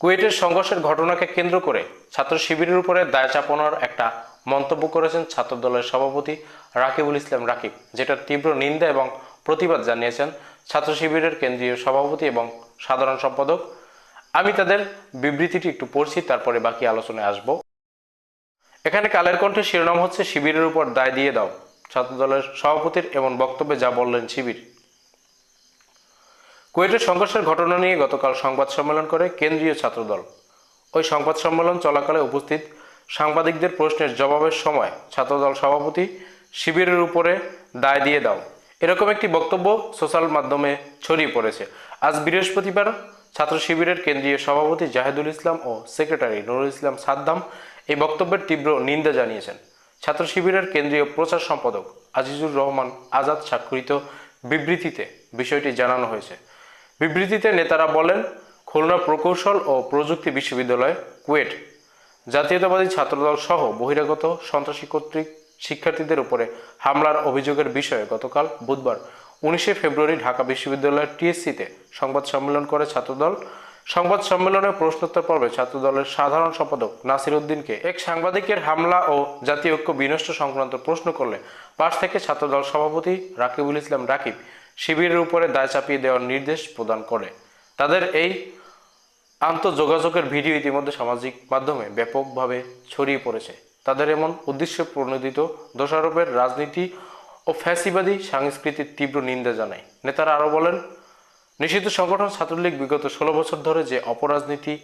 কুয়েটের সংঘর্ষের ঘটনাকে কেন্দ্র করে ছাত্র শিবিরের উপরে দায় চাপানোর একটা মন্তব্য করেছেন ছাত্রদলের সভাপতি রাকিবুল ইসলাম রাকিব যেটার তীব্র নিন্দা এবং প্রতিবাদ জানিয়েছেন ছাত্র শিবিরের কেন্দ্রীয় সভাপতি এবং সাধারণ সম্পাদক। আমি তাদের বিবৃতিটি একটু পড়ছি, তারপরে বাকি আলোচনায় আসব। এখানে কালের কণ্ঠে শিরোনাম হচ্ছে, শিবিরের উপর দায় দিয়ে দাও। ছাত্রদলের সভাপতির এমন বক্তব্যে যা বললেন শিবির। কুয়েটের সংঘর্ষের ঘটনা নিয়ে গতকাল সংবাদ সম্মেলন করে কেন্দ্রীয় ছাত্রদল। ওই সংবাদ সম্মেলন চলাকালে উপস্থিত সাংবাদিকদের প্রশ্নের জবাবের সময় ছাত্রদল সভাপতি শিবিরের উপরে দায় দিয়ে দাও। এরকম একটি বক্তব্য সোশ্যাল মাধ্যমে ছড়িয়ে পড়েছে। আজ বৃহস্পতিবার ছাত্র শিবিরের কেন্দ্রীয় সভাপতি জাহেদুল ইসলাম ও সেক্রেটারি নুরুল ইসলাম সাদ্দাম এই বক্তব্যের তীব্র নিন্দা জানিয়েছেন। ছাত্র শিবিরের কেন্দ্রীয় প্রচার সম্পাদক আজিজুর রহমান আজাদ স্বাক্ষরিত বিবৃতিতে বিষয়টি জানানো হয়েছে। বিবৃতিতে নেতারা বলেন, খুলনা প্রকৌশল ও প্রযুক্তি বিশ্ববিদ্যালয়, কুয়েট, জাতীয়তাবাদী ছাত্রদল সহ বহিরাগত সন্ত্রাসী কর্তৃক শিক্ষার্থীদের উপরে হামলার অভিযোগের বিষয়ে গতকাল বুধবার উনিশে ফেব্রুয়ারি ঢাকা বিশ্ববিদ্যালয়ের টিএসসিতে সংবাদ সম্মেলন করে ছাত্রদল। সংবাদ সম্মেলনে প্রশ্নোত্তর পর্বে ছাত্রদলের সাধারণ সম্পাদক নাসির উদ্দিনকে এক সাংবাদিকের হামলা ও জাতীয় ঐক্য বিনষ্ট সংক্রান্ত প্রশ্ন করলে পাশ থেকে ছাত্রদল সভাপতি রাকিবুল ইসলাম রাকিব শিবিরের উপরে দায় চাপিয়ে দেওয়ার নির্দেশ প্রদান করে। তাদের এই আন্তঃযোগাযোগের ভিডিও ইতিমধ্যে সামাজিক মাধ্যমে ব্যাপকভাবে ছড়িয়ে পড়েছে। তাদের এমন উদ্দেশ্য প্রণোদিত দোষারোপের রাজনীতি ও ফ্যাসিবাদী সংস্কৃতির তীব্র নিন্দা জানায়। নেতারা আরও বলেন, নিষিদ্ধ সংগঠন ছাত্রলীগ বিগত ষোলো বছর ধরে যে অপরাজনীতি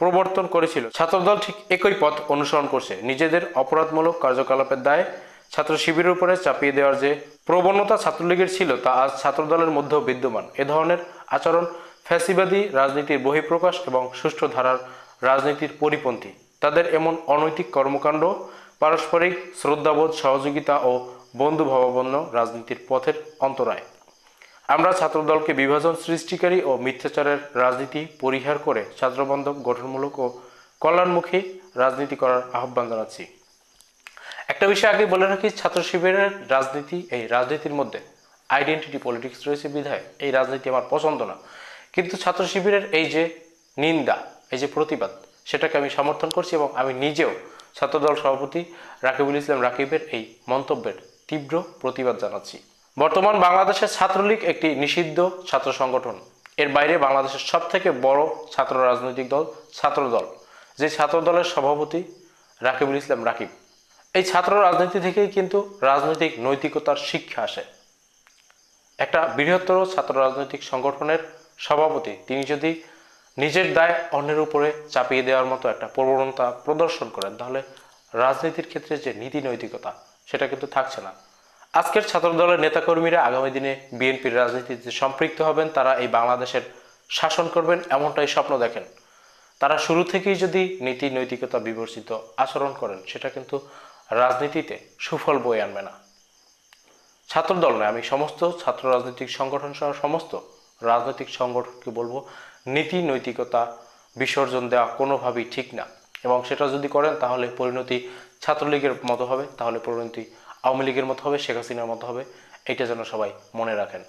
প্রবর্তন করেছিল, ছাত্রদল ঠিক একই পথ অনুসরণ করছে। নিজেদের অপরাধমূলক কার্যকলাপের দায়ে ছাত্র শিবিরের উপরে চাপিয়ে দেওয়ার যে প্রবণতা ছাত্রলীগের ছিল, তা আজ ছাত্রদলের মধ্যেও বিদ্যমান। এ ধরনের আচরণ ফ্যাসিবাদী রাজনীতির বহিঃপ্রকাশ এবং সুষ্ঠু ধারার রাজনীতির পরিপন্থী। তাদের এমন অনৈতিক কর্মকাণ্ড, পারস্পরিক শ্রদ্ধাবোধ, সহযোগিতা ও বন্ধুভাবাপন্ন রাজনীতির পথের অন্তরায়। আমরা ছাত্রদলকে বিভাজন সৃষ্টিকারী ও মিথ্যাচারের রাজনীতি পরিহার করে ছাত্রবান্ধব গঠনমূলক ও কল্যাণমুখী রাজনীতি করার আহ্বান জানাচ্ছি। একটা বিষয় আগে বলে রাখি, ছাত্র শিবিরের রাজনীতি, এই রাজনীতির মধ্যে আইডেন্টিটি পলিটিক্স রয়েছে বিধায়। এই রাজনীতি আমার পছন্দ না। কিন্তু ছাত্র শিবিরের এই যে নিন্দা, এই যে প্রতিবাদ, সেটাকে আমি সমর্থন করছি এবং আমি নিজেও ছাত্রদল সভাপতি রাকিবুল ইসলাম রাকিবের এই মন্তব্যের তীব্র প্রতিবাদ জানাচ্ছি। বর্তমান বাংলাদেশের ছাত্রলীগ একটি নিষিদ্ধ ছাত্র সংগঠন। এর বাইরে বাংলাদেশের সব থেকে বড় ছাত্র রাজনৈতিক দল ছাত্রদল। যে ছাত্রদলের সভাপতি রাকিবুল ইসলাম রাকিব। এই ছাত্র রাজনীতি থেকেই কিন্তু রাজনৈতিক নৈতিকতার শিক্ষা আসে। একটা বৃহত্তর ছাত্র রাজনৈতিক সংগঠনের সভাপতি, তিনি যদি নিজের দায় অন্যের উপরে চাপিয়ে দেওয়ার মতো একটা প্রবণতা প্রদর্শন করেন, তাহলে রাজনীতির ক্ষেত্রে যে নীতি নৈতিকতা, সেটা কিন্তু থাকছে না। আজকের ছাত্রদলের নেতাকর্মীরা আগামী দিনে বিএনপির রাজনীতিতে সম্পৃক্ত হবেন, তারা এই বাংলাদেশের শাসন করবেন এমনটাই স্বপ্ন দেখেন। তারা শুরু থেকেই যদি নীতি নৈতিকতা বিবর্জিত আচরণ করেন, সেটা কিন্তু রাজনীতিতে সুফল বয়ে আনবে না। ছাত্রদল নয়, আমি সমস্ত ছাত্র রাজনৈতিক সংগঠন সহ সমস্ত রাজনৈতিক সংগঠনকে বলব, নীতি নৈতিকতা বিসর্জন দেওয়া কোনোভাবেই ঠিক না। এবং সেটা যদি করেন, তাহলে পরিণতি ছাত্রলীগের মতো হবে, তাহলে পরিণতি আওয়ামী লীগের মতো হবে, শেখ হাসিনার মতো হবে, এটা যেন সবাই মনে রাখেন।